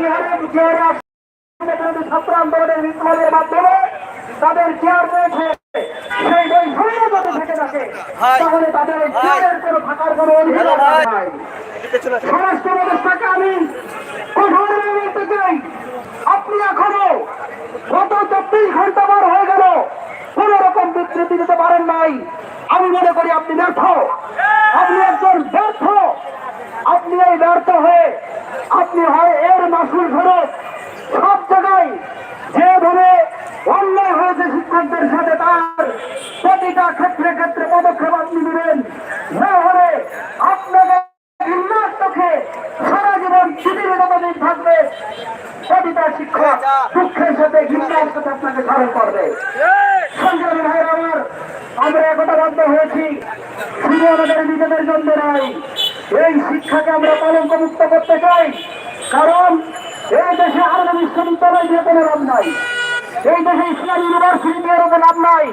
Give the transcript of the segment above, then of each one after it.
চেয়ারে চেয়ারে বিরোধী ছাত্র আন্দোলনের বিপ্লবের মাধ্যমে তাদের চেয়ার রয়েছে। সেই বৈষম্য যদি থেকে থাকে তাহলে তাদের চেয়ারের কোনো থাকার কোনো অধিকার নাই। স্বরাষ্ট্র ব্যবস্থাকে আমি কঠোরভাবে বলতে চাই আপনি এখনও গত চব্বিশ ঘণ্টা বার হয়ে গেল কোন রকম বিবৃতি দিতে পারেন নাই। আমি মনে করি আপনি ব্যর্থ। আপনি একজন ব্যর্থ। আপনি এই ব্যর্থ হয়ে আপনি হয় এর মাসুল ফেরত। সব জায়গায় যেভাবে অন্যায় হয়েছে শিক্ষকদের সাথে, তার প্রতিটা ক্ষেত্রে ক্ষেত্রে পদক্ষেপ আপনি নেবেন। হলে আপনাকে আমার, আমরা একতাবদ্ধ হয়েছি। শুধু আমাদের নিজেদের জন্য নয় এই শিক্ষাকে আমরা কলঙ্ক মুক্ত করতে চাই। কারণ এই দেশে আরও বিশ্ববিদ্যালয় দিয়ে কোনো লাভ নাই। এই দেশে ইসলাম ইউনিভার্সিটি দিয়ে কোনো লাভ নাই।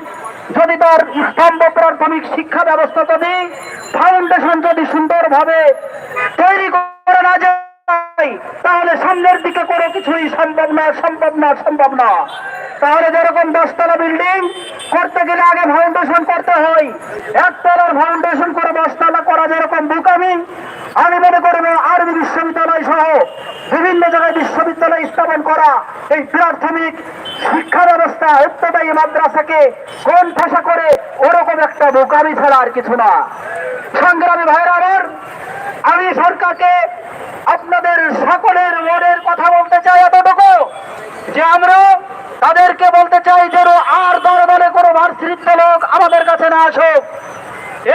যদি তার স্তম্ভ প্রাথমিক শিক্ষা ব্যবস্থা যদি ফাউন্ডেশন যদি সুন্দরভাবে তৈরি করে তাহলে সামনের দিকে কোনো কিছুই সম্ভব না সম্ভব না সম্ভব না। তাহলে যেরকম দশতলা বিল্ডিং করতে গেলে আগে ফাউন্ডেশন করতে হয়। একতলার ফাউন্ডেশন করে দশতলা করা যেরকম বুকামি, আমি মনে করি না আরবি বিশ্ববিদ্যালয় সহ বিভিন্ন জায়গায় বিশ্ববিদ্যালয় স্থাপন করা এই প্রাথমিক শিক্ষা ব্যবস্থা উত্তদায়ী মাদ্রাসাকে কোন ভাষা করে ওরকম একটা বোকামি ছাড়া আর কিছু না। সংগ্রামী ভাইরা আমার আমি সরকারকে আপনাদের সকলের মনের কথা বলতে চাই এতটুকু যে আমরা তাদেরকে বলতে চাই যেন আর দলে কোনো ভার্সিটির লোক আমাদের কাছে না আসুক।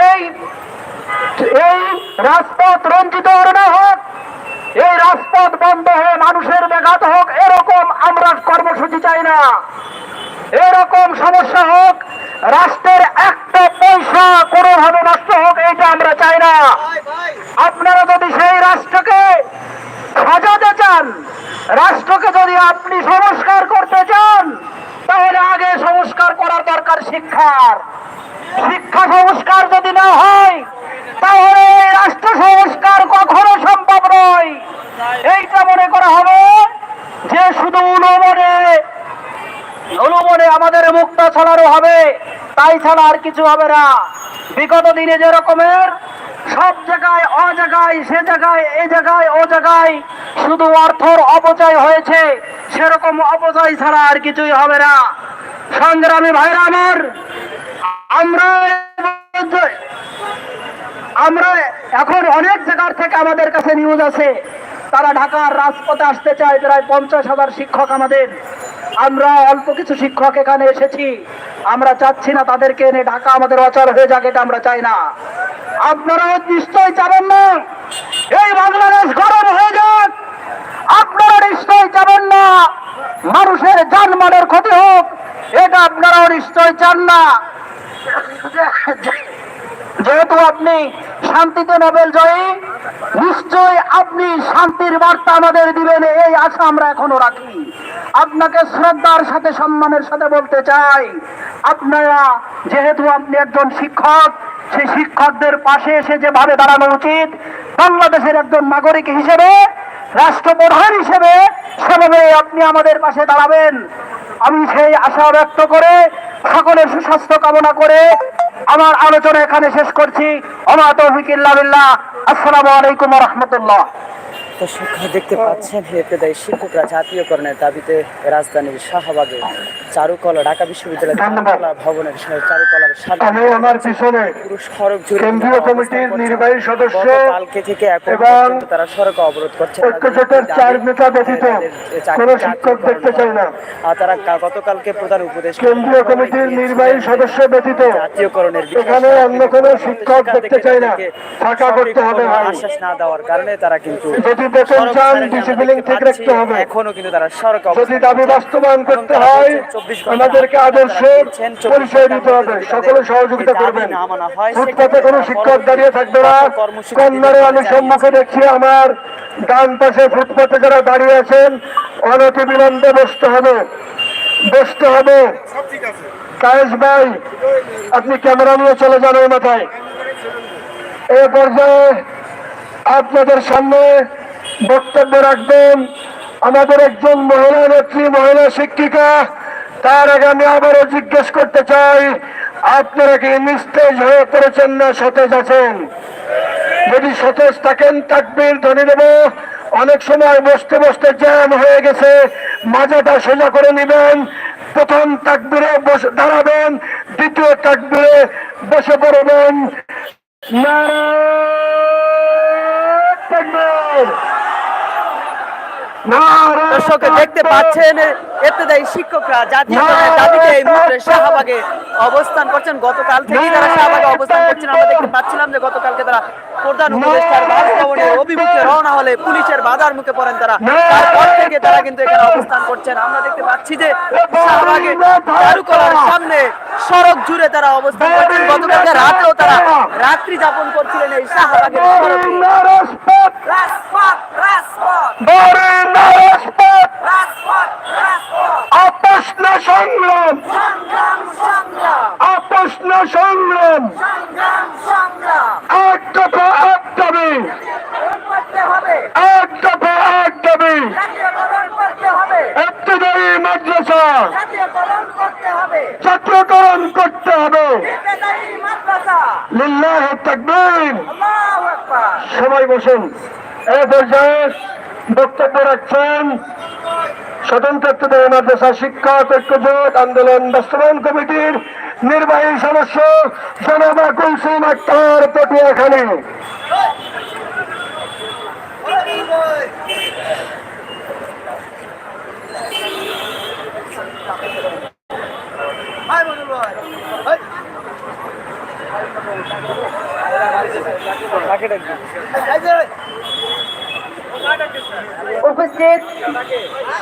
এই এই রাজপথ রঞ্জিত না হোক, এই রাজপথ বন্ধ হয়ে মানুষের ব্যাঘাত হোক, এরকম আমরা কর্মসূচি চাই না। এরকম সমস্যা হোক, রাষ্ট্রের একটা পয়সা কোনোভাবে নষ্ট হোক, এইটা আমরা চাই না। আপনারা যদি সেই রাষ্ট্রকে সাজাতে চান, রাষ্ট্রকে যদি আপনি সংস্কার করতে চান, তাহলে আগে সংস্কার করার দরকার শিক্ষার। শিক্ষা সংস্কার যদি না হয়, তাহলে এই রাষ্ট্র সংস্কার কখনো সম্ভব নয়। এইটা মনে করা হবে যে শুধু উলমনে অনুমনে আমাদের মুক্ত ছড়ানো হবে, তাই ছাড়া আর কিছু হবে না। বিগত দিনে যে রকমের সব জায়গায়, অ জায়গায়, সে জায়গায়, এ জায়গায়, ও জায়গায় শুধু অর্থর অপচয় হয়েছে। সেরকম অপচয় ছাড়া আর কিছুই হবে না। সংগ্রামী ভাইরা আমার, আমরা আমরা এখন অনেক জায়গার থেকে আমাদের কাছে নিউজ আছে তারা ঢাকার রাজপথে আসতে চায় প্রায় পঞ্চাশ হাজার শিক্ষক আমাদের। আমরা অল্প কিছু শিক্ষক এখানে এসেছি। আমরা চাচ্ছি না তাদেরকে এনে ঢাকা আমাদের অচল হয়ে যাক, এটা আমরা চাই না। আপনারাও নিশ্চয় চাবেন না। এই বাংলাদেশ গরম হয়ে যাক। আপনারা নিশ্চয় চাবেন না। মানুষের জানমালের ক্ষতি হোক, এটা আপনারাও নিশ্চয় চান না। যেহেতু আপনি শান্তিতে নোবেল জয়ী নিশ্চয় আপনি শান্তির বার্তা আমাদের দিবেন, এই আশা আমরা এখনও রাখি। আপনাকে শ্রদ্ধার সাথে, সম্মানের সাথে বলতে চাই, আপনারা যেহেতু আপনি একজন শিক্ষক, সেই শিক্ষকদের পাশে এসে যেভাবে দাঁড়ানো উচিত, বাংলাদেশের একজন নাগরিক হিসেবে, রাষ্ট্রপ্রধান হিসেবে সেভাবে আপনি আমাদের পাশে দাঁড়াবেন। আমি সেই আশা ব্যক্ত করে সকলের সুস্বাস্থ্য কামনা করে আমার আলোচনা এখানে শেষ করছি। অমা তৌফিক আসসালামু আলাইকুম রাহমাতুল্লাহ। দর্শক দেখতে পাচ্ছেন হেপেদায়ী শিক্ষকরা জাতীয়করণের দাবিতে রাজধানীর শাহবাগে চারুকলা ঢাকা বিশ্ববিদ্যালয় ধন্যবাদ। চারুকলা ভবনের চারুকলার সামনে আমি আমার পিছনে সড়ক জুড়ে কেন্দ্রীয় কমিটির নির্বাহী সদস্য গতকালকে থেকে এখন তারা সড়ক অবরোধ করছে। ঐক্যজোটের চার নেতা ব্যতীত কোনো শিক্ষক দেখতে চাই না। আর তারা গতকালকে প্রধান উপদেশ কেন্দ্রীয় কমিটির নির্বাহী সদস্য ব্যতীত জাতীয়করণের এখানে অন্য কোনো শিক্ষক দেখতে চাই না। ফাঁকা করতে হবে আশ্বাস না দেওয়ার কারণে তারা কিন্তু যদি বেতন চান ডিসিপ্লিন ঠিক রাখতে হবে। এখনও কিন্তু তারা সড়ক যদি দাবি বাস্তবায়ন করতে হয় আমাদেরকে আদর্শ পরিচয় দিতে হবে সকলে সহযোগিতা করবেন। ফুটপাতে কোনো শিক্ষক দাঁড়িয়ে থাকবে না। কন্যারে আমি সম্মুখে দেখছি আমার ডান পাশে ফুটপাতে যারা দাঁড়িয়ে আছেন অনতি বিলম্বে বসতে হবে। বসতে হবে। কায়েস ভাই আপনি ক্যামেরা নিয়ে চলে যান ওই মাথায়। এ পর্যায়ে আপনাদের সামনে বক্তব্য রাখবেন। আমাদের একজন মহিলা নেত্রী, মহিলা শিক্ষিকা, তার আগে আমি আবারও জিজ্ঞেস করতে চাই, আপনারা কি নিস্তেজ হয়ে পড়েছেন না সতেজ আছেন? যদি সতেজ থাকেন, তাকবির ধ্বনি দেব। অনেক সময় বসতে বসতে জ্যাম হয়ে গেছে। মাজাটা সোজা করে নেবেন। প্রথম তাকবিরে বসে দাঁড়াবেন। দ্বিতীয় তাকবিরে বসে পড়বেন। নারায়ণ তাকবীর। দর্শক দেখতে পাচ্ছেন এতেদায়ী শিক্ষকরা জাতীয় দাবিতে এই মুহূর্তে শাহবাগে অবস্থান করছেন। গতকাল থেকেই তারা শাহবাগে অবস্থান করছেন। আমরা দেখতে পাচ্ছিলাম যে গতকালকে তারা প্রধান উপদেষ্টার বাসভবনের অভিমুখে রওনা হলে পুলিশের বাধার মুখে পড়েন তারা। তারপর থেকে তারা কিন্তু এখানে অবস্থান করছেন। আমরা দেখতে পাচ্ছি যে শাহবাগে চারুকলার সামনে সড়ক জুড়ে তারা অবস্থান করছেন। গতকালকে রাতেও তারা রাত্রি যাপন করছিলেন এই শাহবাগের সড়কে। রাজপথ রাজপথ। আপোষ না সংগ্রাম। আপোষ না সংগ্রাম। এক দফা এক দাবি। এক দফা এক দাবি। ইবতদায়ী মাদ্রাসা। জাতীয়করণ করতে হবে। ছাত্রকরণ করতে হবে লিল্লাহ তাকবীর। সবাই বসুন। এই পর্যায়ে বক্তব্য রাখছেন স্বতন্ত্র মাদ্রাসা শিক্ষক ঐক্যজোট আন্দোলন বাস্তবায়ন কমিটির নির্বাহী সদস্য জনাবা কুলসুম আক্তার পটুয়াখালী। উপস্থিত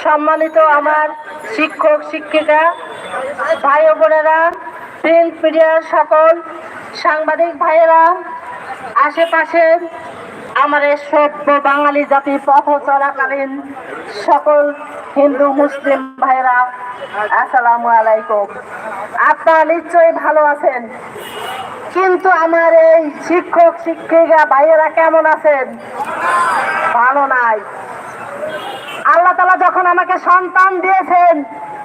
সম্মানিত আমার শিক্ষক, শিক্ষিকা, ভাই বোনেরা, প্রিন্ট মিডিয়ার সকল সাংবাদিক ভাইয়েরা, আশেপাশে আমার সভ্য বাঙালি জাতি পথ চলাকালীন সকল হিন্দু, মুসলিম ভাইয়েরা, আসসালামু আলাইকুম। আপনারা নিশ্চয়ই ভালো আছেন। কিন্তু আমার এই শিক্ষক, শিক্ষিকা ভাইয়েরা কেমন আছেন? ভালো নাই। আল্লাহ তালা যখন আমাকে সন্তান দিয়েছেন,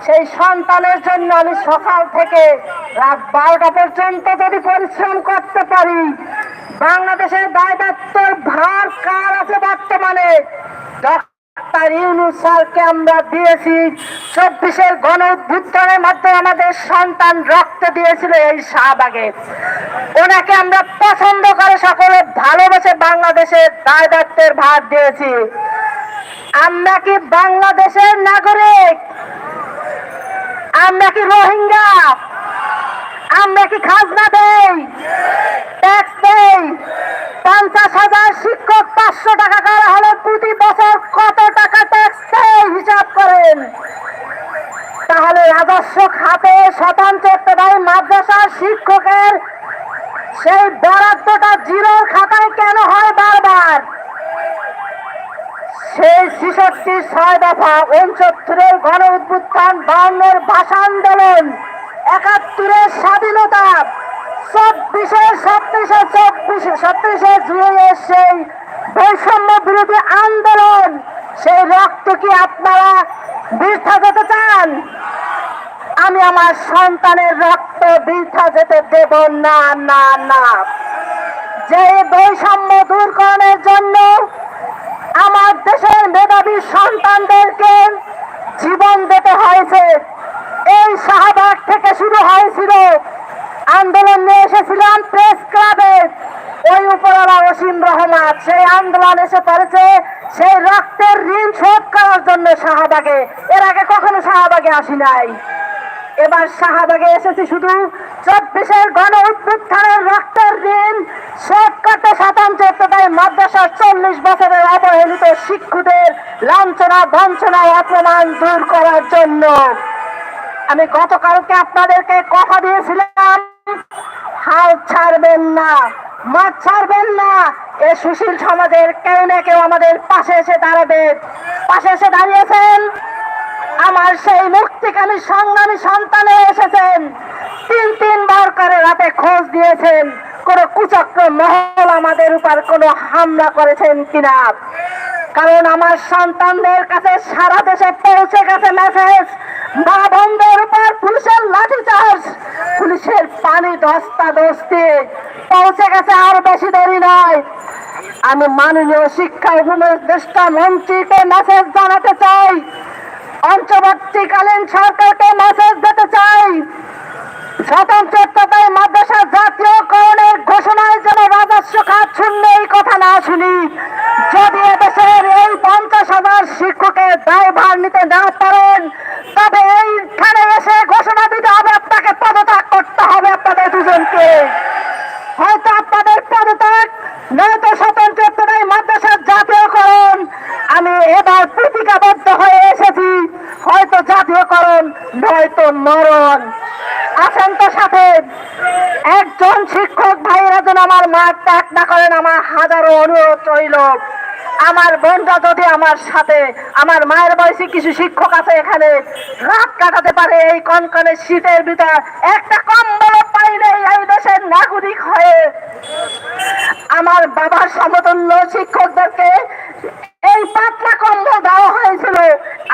সেই সন্তানের জন্য আমি সকাল থেকে রাত বারোটা পর্যন্ত যদি পরিশ্রম করতে পারি, বাংলাদেশের দায়িত্বর ভার কার আছে বর্তমানে? আমরা দিয়েছি। চব্বিশের গণ আমাদের সন্তান রক্ত দিয়েছিল এই শাহবাগে। ওনাকে আমরা পছন্দ করে সকলে ভালোবেসে বাংলাদেশের দায়িত্বের ভার দিয়েছি। আমরা কি বাংলাদেশের নাগরিক? আমরা কি রোহিঙ্গা? আমরা কি খাজনা দেই? ট্যাক্স দেই? পঞ্চাশ হাজার শিক্ষক পাঁচশো টাকা করা হলে প্রতি বছর কত টাকা ট্যাক্স দেয়? হিসাব করেন। তাহলে রাজস্ব খাতে স্বতন্ত্র ইবতদায়ী মাদ্রাসার শিক্ষকের সেই বরাদ্দটা জিরোর খাতায় কেন হয় বারবার? সেই ছিষট্টি, ছয় দফা, উনসত্তরের গণ উদ্বুত্থান বাউন্নের ভাষা আন্দোলন। একাত্তরের স্বাধীনতা। চব্বিশে ছত্রিশে চব্বিশে ছত্রিশে জুড়ে সেই বৈষম্য বিরোধী আন্দোলন, সেই রক্ত কি আপনারা বৃথা যেতে চান? আমি আমার সন্তানের রক্ত বৃথা যেতে দেব না না না। যে বৈষম্য দূরকরণের জন্য আমার দেশের মেধাবী সন্তানদেরকে জীবন দিতে হয়েছে এই শাহবাগ থেকে শুরু হয়েছিল। আন্দোলন নিয়ে এসেছিলাম প্রেস ক্লাবে ওই উপরওয়ালা অসীম রহমান, সেই আন্দোলন এসে পড়েছে সেই রক্তের ঋণ শোধ করার জন্য শাহবাগে। এর আগে কখনো শাহবাগে আসি নাই। এবার শাহবাগে এসেছি শুধু চব্বিশের গণ উত্থানের রক্তের ঋণ শোধ করতে স্বতন্ত্র ইবতদায়ী মাদ্রাসার চল্লিশ বছরের অবহেলিত শিক্ষুদের লাঞ্ছনা বঞ্চনা অপমান দূর করার জন্য। আমি গতকালকে আপনাদেরকে কথা দিয়েছিলাম, হাল ছাড়বেন না, মাঠ ছাড়বেন না। এ সুশীল সমাজের কেউ না কেউ আমাদের পাশে এসে দাঁড়াবে। পাশে এসে দাঁড়িয়েছেন আমার সেই মুক্তিকামী সংগ্রামী সন্তানে এসেছেন। তিন তিনবার করে রাতে খোঁজ দিয়েছেন, কোন কুচক্র মহল আমাদের উপর কোনো হামলা করেছেন কিনা। কারণ আমার সন্তানদের কাছে সারা দেশে পৌঁছে গেছে মেসেজ মা বন্ধের উপর পুলিশের লাঠিচার্জ। পুলিশের পানি দস্তা দস্তি পৌঁছে গেছে আর বেশি দেরি নয়। আমি মাননীয় শিক্ষা উপদেষ্টা মন্ত্রীকে মেসেজ জানাতে চাই। অন্তর্বর্তীকালীন সরকারকে মেসেজ দিতে চাই। স্বতন্ত্রতায় মাদ্রাসা জাতীয়করণের ঘোষণায় যেন রাজস্ব খাত শূন্য, এই কথা না শুনি। যদি এদেশের এই পঞ্চাশ হাজার শিক্ষকের দায়ভার নিতে না পারেন, তবে এইখানে এসে ঘোষণা দিতে হবে, আপনাকে পদত্যাগ করতে হবে আপনাদের দুজনকে। হয়তো আপনাদের পদত্যাগ নয়তো স্বতন্ত্রতায় মাদ্রাসার জাতীয়করণ আমি এবার প্রতিজ্ঞাবদ্ধ হয়ে এসেছি। হয়তো জাতীয়করণ, নয়তো মরণ। আসেন তো সাথে। একজন শিক্ষক ভাইয়েরা যেন আমার মাঠ ত্যাগ না করেন আমার হাজারো অনুরোধ রইল। আমার বোনটা যদি আমার সাথে, আমার মায়ের বয়সী কিছু শিক্ষক আছে এখানে। রাত কাটাতে পারে এই কনকনে শীতের ভিতর। একটা কম্বল নাগরিক হয়ে আমার বাবার সমতুল্য শিক্ষকদেরকে এই পাতলা কম্বল দেওয়া হয়েছিল।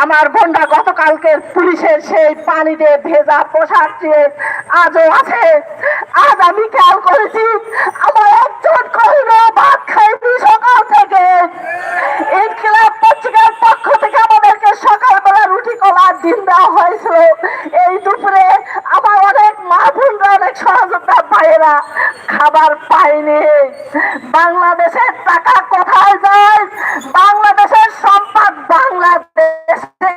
আমার বোনরা গতকালকে পুলিশের সেই পানিতে ভেজা পোশাক দিয়ে আজও আছে। আজ আমি খেয়াল করেছি, আমার একজন কহিল, ভাত খাইছি সকাল থেকে। ইনকিলাব পত্রিকার পক্ষ থেকে আমাদেরকে সকালবেলা রুটি কলার ডিম দেওয়া হয়েছিল। এই দুপুরে আমার অনেক খাবার পায়নি। বাংলাদেশের টাকা কোথায় যায়? বাংলাদেশের সম্পদ বাংলাদেশে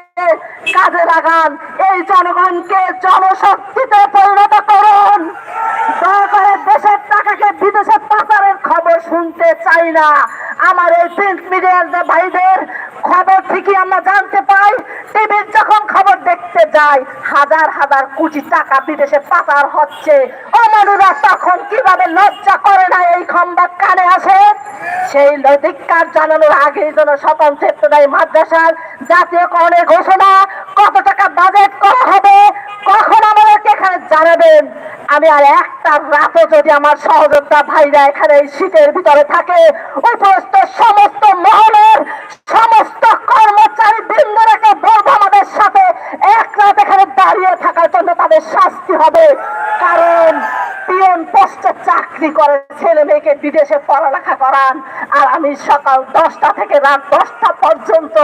কাজে লাগান। এই জনগণকে জনশক্তিতে পরিণত করুন। দয়া দেশের টাকাকে বিদেশে পাচারের খবর শুনতে চাই না। আমার এই প্রিন্ট মিডিয়ার ভাইদের খবর ঠিকই আমরা জানতে পাই, টিভির যখন খবর দেখতে যাই হাজার হাজার কোটি টাকা বিদেশে পাচার হচ্ছে। অমানুরা তখন কীভাবে লজ্জা করে না এই খম্বাদ কানে আসে? সেই ধিক্কার জানানোর আগে যেন স্বতন্ত্র ইবতদায়ী মাদ্রাসার জাতীয়করণের ঘোষণা, কত টাকা বাজেট করা হবে, কখন আমাদেরকে এখানে জানাবেন? আমি আর একটা রাতও যদি আমার সহযোদ্ধা ভাইরা এখানে এই শীতের ভিতরে থাকে উপস্থ সমস্ত মহলের সমস্ত কর্মচারী বৃন্দরাকে বলব আমাদের সাথে, এক রাত এখানে দাঁড়িয়ে থাকার জন্য তাদের শাস্তি হবে। কারণ পিয়ন পোস্টে চাকরি করে ছেলে মেয়েকে বিদেশে পড়ালেখা করান, আর আমি সকাল দশটা থেকে রাত দশটা পর্যন্ত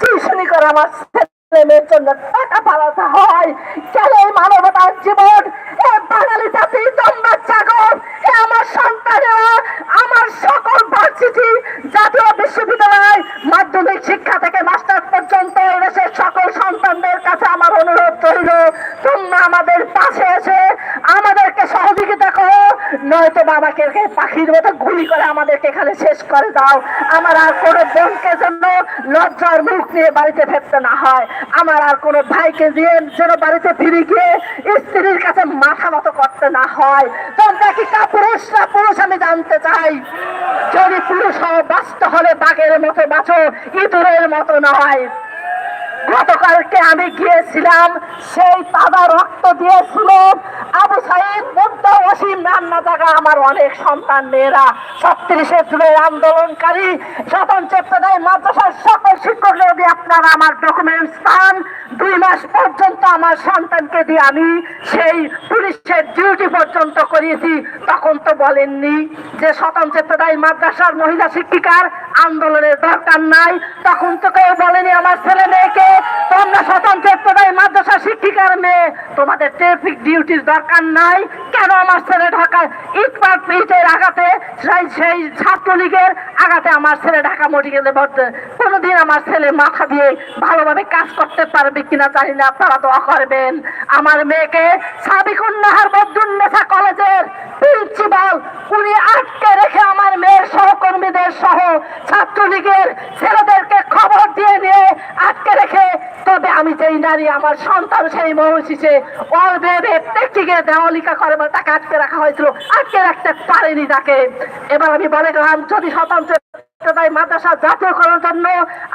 টিউশনি করে আমার ছেলে মেয়ের জন্য টাকা পালাতে হয়। কেন মানবতার জীবন এ বাঙালি জাতি তোমরা জাগর এ আমার সন্তানেরা আমার সকল ভার্সিটি জাতীয় বিশ্ববিদ্যালয় মাধ্যমিক শিক্ষা থেকে মাস্টার পর্যন্ত এই দেশের সকল সন্তানদের কাছে আমার অনুরোধ রইল তোমরা আমাদের পাশে এসে আমাদেরকে সহযোগিতা করো নয়তো বাবাকে রেখে পাখির মতো গুলি করে আমাদেরকে এখানে শেষ করে দাও। আমার আর কোনো বোনকে জন্য লজ্জার মুখ নিয়ে বাড়িতে ফেরতে না হয়। আমার আর কোনো ভাইকে দিয়ে যেন বাড়িতে ফিরে গিয়ে স্ত্রীর কাছে মাথা মতো করতে না হয়। তোমরা কি কাপুরুষ না পুরুষ আমি জানতে চাই? যদি পুরুষ হও বাঁচতে হলে বাঘের মতো বাঁচো, ইঁদুরের মতো নয়। গতকালকে আমি গিয়েছিলাম, সেই তাজা রক্ত দিয়েছিল আবু সাইদ মুদ্দা ওসিম রান্না জায়গা আমার অনেক সন্তান, মেয়েরা। ছত্রিশে জুলাই আন্দোলনকারী স্বতন্ত্র প্রদায় মাদ্রাসার সকল শিক্ষক যদি আপনারা আমার ডকুমেন্টস পান। দুই মাস পর্যন্ত আমার সন্তানকে দিয়ে আমি সেই পুলিশের ডিউটি পর্যন্ত করিয়েছি। তখন তো বলেননি যে স্বতন্ত্র প্রদায় মাদ্রাসার মহিলা শিক্ষিকার আন্দোলনের দরকার নাই। তখন তো কেউ বলেনি আমার ছেলে মেয়েকে তোমরা স্বতন্ত্র প্রদায় মাদ্রাসা শিক্ষিকার মেয়ে, তোমাদের ট্রাফিক ডিউটির দরকার নাই। কেন আমার ছেলে ইটপাট আঘাতে সেই সেই ছাত্রলীগের আঘাতে আমার ছেলে ঢাকা মেডিকেলে ভর্তি? কোনোদিন আমার ছেলে মাথা দিয়ে ভালোভাবে কাজ করতে পারবে কিনা জানি না, আপনারা দোয়া করবেন। আমার মেয়েকে সাবিকুন্নাহার বদুন্নেসা কলেজের প্রিন্সিপাল উনি আটকে রেখে আমার মেয়ের সহকর্মীদের সহ ছাত্রলীগের ছেলেদেরকে খবর দিয়ে নিয়ে আটকে রেখে তবে আমি যেই নারী, আমার সন্তান সেই মহসিসে অলবেবে টেকটিকে দেওয়ালিকা করে বলে তাকে আটকে রাখা হয়েছিল, আটকে রাখতে পারেনি তাকে। এবার আমি বলে গেলাম, যদি তাই মাদ্রাসা করার জন্য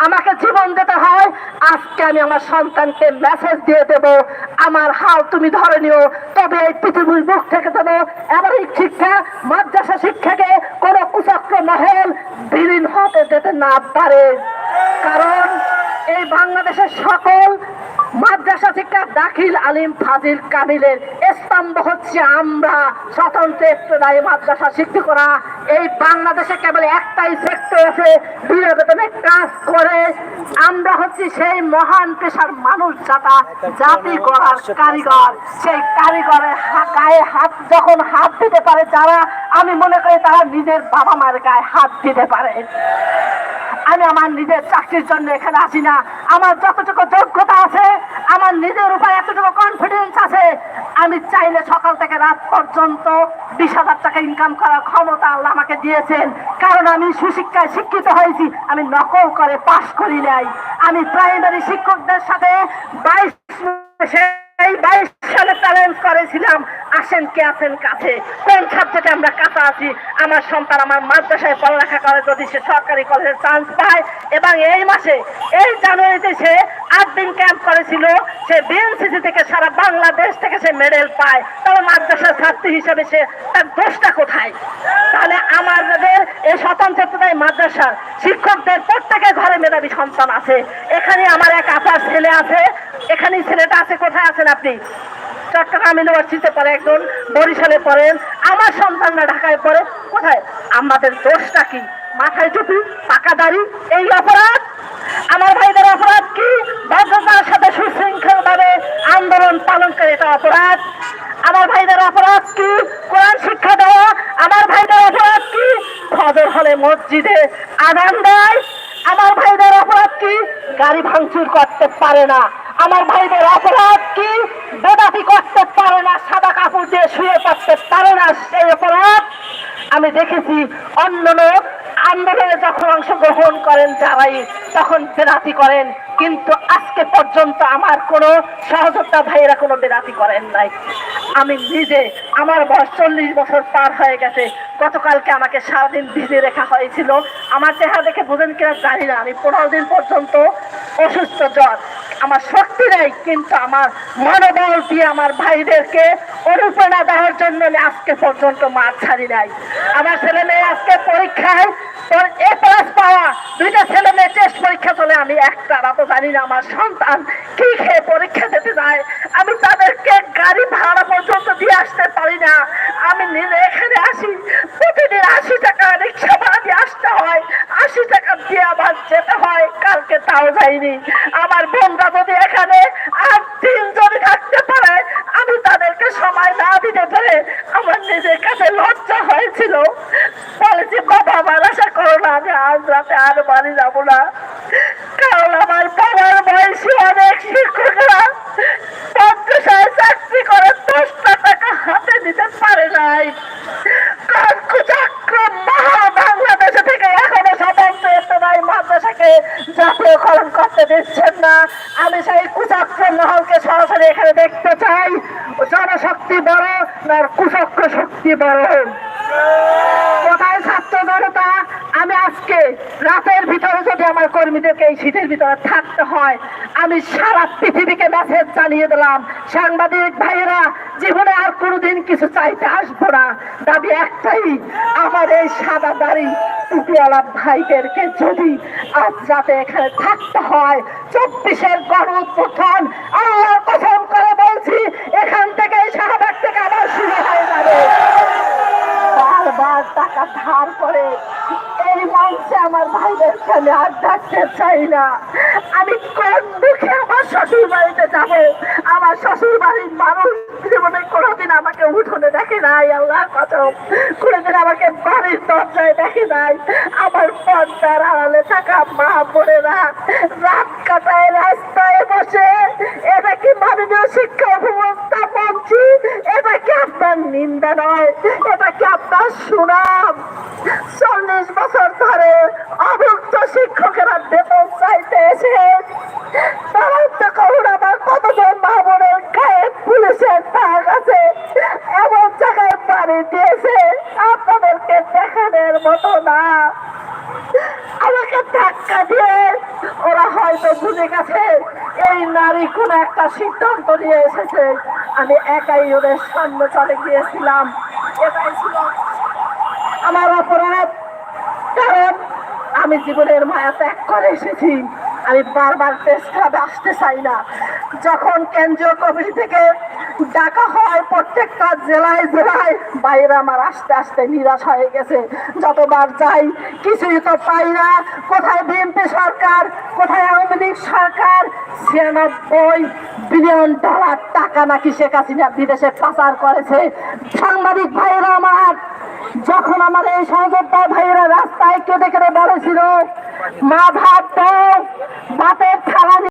আমাকে জীবন হয়, আজকে আমি আমার সন্তানকে মেসেজ দিয়ে আমার হাল তুমি ধরে নিও, তবে এই পৃথিবীর মুখ থেকে শিক্ষা, মাদ্রাসা শিক্ষাকে কোনো কুচক্র হতে যেতে না পারে। কারণ এই বাংলাদেশের সকল মাদ্রাসা শিক্ষা দাখিল আলিম ফাজিল কামিলের স্তম্ভ হচ্ছে আমরা স্বতন্ত্র মাদ্রাসা শিক্ষকরা এই বাংলাদেশে কেবল একটাই সেক্টর আছে বিনা বেতনে কাজ করে। আমরা হচ্ছি সেই মহান পেশার মানুষ যাতা জাতি গড়ার কারিগর। সেই কারিগরের গায়ে হাত যখন হাত দিতে পারে যারা, আমি মনে করি তারা নিজের বাবা মার গায়ে হাত দিতে পারে। আমি আমার নিজের চাকরির জন্য এখানে আসি না। আমার যতটুকু যোগ্যতা আছে, আমার নিজের উপর এতটুকু কনফিডেন্স আছে, আমি চাইলে সকাল থেকে রাত পর্যন্ত বিশ হাজার টাকা ইনকাম করার ক্ষমতা আল্লাহ আমাকে দিয়েছেন। কারণ আমি সুশিক্ষায় শিক্ষিত হয়েছি, আমি নকল করে পাশ করি নাই। আমি প্রাইমারি শিক্ষকদের সাথে বাইশ এই বাইশ সালে চ্যালেঞ্জ করেছিলাম, আসেন কে আছেন কাছে? কোন সাবজেক্টে আমরা কাছে আছি? আমার সন্তান আমার মাদ্রাসায় পড়ালেখা করে, যদি সে সরকারি কলেজে চান্স পায়। এবং এই মাসে, এই জানুয়ারিতে সে আট দিন ক্যাম্প করেছিল। সে বিএনসিসি থেকে সারা বাংলাদেশ থেকে সে মেডেল পায়। তবে মাদ্রাসার ছাত্রী হিসেবে সে তার দোষটা কোথায়? তাহলে আমাদের এই স্বতন্ত্রতায় মাদ্রাসার শিক্ষকদের প্রত্যেকের ঘরে মেধাবী সন্তান আছে। এখানে আমার এক আপার ছেলে আছে। এখানে ছেলেটা আছে, কোথায় আছেন আপনি? চট্টগ্রাম ইউনিভার্সিটিতে পড়ে একজন, বরিশালে পড়েন, আমার সন্তানরা ঢাকায় পড়ে, কোথায়? আমাদের দোষটা কি? মাথায় টুপি, পাকা দাড়ি, এই অপরাধ? আমার ভাইদের অপরাধ কি? ভদ্রতার সাথে সুশৃঙ্খল ভাবে আন্দোলন পালন করে এটা অপরাধ। আমার ভাইদের অপরাধ কি? কোরআন শিক্ষা দেওয়া? আমার ভাইদের অপরাধ কি? ফজর হলে মসজিদে আদান দেয়। আমার ভাইদের অপরাধ কি? গাড়ি ভাঙচুর করতে পারে না। আমার ভাইদের অপরাধ কি? বেদাতি করতে পারে না, সাদা কাপড় দিয়ে শুয়ে পড়তে পারে না সেই অপরাধ। আমি দেখেছি অন্য লোক আন্দোলনে যখন অংশগ্রহণ করেন যারাই তখন বেদাতি করেন। কিন্তু আজকে পর্যন্ত আমার কোনো সহযোদ্ধা ভাইয়েরা কোনো বেদাতি করেন নাই। আমি নিজে আমার বয়স চল্লিশ বছর পার হয়ে গেছে। গতকালকে আমাকে সারাদিন ভিজে রেখা হয়েছিল। আমার চেহারা দেখে বোঝেন কিনা জানি না। আমি পনেরো দিন পর্যন্ত অসুস্থ জ্বর। আমার শক্তি নেই, কিন্তু আমার মনোবল দিয়ে আমার ভাইদেরকে অনুপ্রেরণা দেওয়ার জন্য আজকে পর্যন্ত মাঠ ছাড়ি নাই। আমার ছেলে মেয়ে আজকে পরীক্ষায় এ প্লাস পাওয়া। দুইটা ছেলে মেয়ে টেস্ট পরীক্ষা চলে। আমি একটা তো জানি না আমার সন্তান কি খেয়ে পরীক্ষা দিতে যায়। আমি তাদেরকে গাড়ি ভাড়া পর্যন্ত দিয়ে আসতে পারি না। আমি নিজে এখানে আসি, প্রতিদিন আশি টাকা রিক্সা ভাড়া দিয়ে আসতে হয়। আশি টাকা দিয়ে আবার যেতে হয়, কালকে তাও যাইনি। আমার বোনরা যদি এখানে আর যদি থাকতে পারে, আমি তাদেরকে সময় না দিতে পারে আমার নিজের কাছে লজ্জা হয়েছিল। বলেছি বাবা, আমার আশা করো না, আমি আজ রাতে আর বাড়ি যাব না। কারণ আমার বাবার বয়সী অনেক শিক্ষকরা পঞ্চাশায় চাকরি করে দিতে পারে নাই। বাংলাদেশে থেকে এখনও স্বতন্ত্র মাদ্রাসাকে জাতীয়করণ করতে দিচ্ছেন না। আমি সেই কুচক্রম মহলকে সরাসরি এখানে দেখতে চাই। জনশক্তি বড় কুচক্র শক্তি বড়? কোথায় ছাত্র জনতা? আমি আজকে রাতের ভিতরে যদি আমার কর্মীদেরকে এই শীতের ভিতরে থাকতে হয়, আমি সারা পৃথিবীকে মেসেজ জানিয়ে দিলাম। সাংবাদিক ভাইয়েরা, জীবনে কোনোদিন কিছু চাইতে আসব না। দাবি একটাই, আমার এই সাদা দাড়ি টুপিওয়ালা ভাইদেরকে যদি আজ রাতে এখানে থাকতে হয়, চব্বিশের গণ উত্থান আল্লাহর কসম করে বলছি, এখান থেকে শাহবাগ থেকে আবার শুরু হয়ে যাবে। বারবার টাকা ধার করে এই মঞ্চে আমার ভাইদেরকে আমি আর ডাকতে চাই না। আমি কোন দুঃখে আমার শ্বশুর বাড়িতে যাব? আমার শ্বশুর বাড়ির মানুষ জীবনে কোনোদিন আমাকে উঠোনে দেখে নাই আল্লাহ কসম। কোনোদিন আমাকে বাড়ির দরজায় দেখে নাই। আমার পর্দার আড়ালে থাকা মা বোনেরা রাত কাটায় রাস্তায় বসে এটা কি মাননীয় শিক্ষা উপভোক্তা মন্ত্রী এটা কি আপনার নিন্দা নয় এটা কি আপনার সুনাম। চল্লিশ বছর ধরে অভুক্ত শিক্ষকেরা বেতন চাইতে এসে তো করুন আমার পুলিশের আছে, এমন দিয়েছে, আপনাদেরকে মতো না। আমাকে দিয়ে ওরা হয়তো গেছে, এই নারী কোন একটা সিদ্ধান্ত নিয়ে এসেছে। আমি একাই ওদের সামনে চলে গিয়েছিলাম। এটাই ছিল আমার অপরাধ। কারণ আমি জীবনের মায়া ত্যাগ করে এসেছি। আমি বারবার টেস্ট ক্লাবে আসতে চাই না। যখন কেন্দ্রীয় কমিটি থেকে ডাকা হয় প্রত্যেকটা জেলায় জেলায়। বাইরে আমার আসতে আসতে নিরাশ হয়ে গেছে। যতবার যাই, কিছুই তো পাই না। কোথায় বিএনপি সরকার, কোথায় আওয়ামী লীগ সরকার? ছিয়ানব্বই বিলিয়ন ডলার টাকা নাকি শেখ হাসিনা বিদেশে পাচার করেছে। সাংবাদিক ভাইরা আমার, যখন আমার এই সহযোদ্ধা ভাইয়েরা রাস্তায় কেটে কেটে বলেছিল মা ভাত দাও ভাতের থালা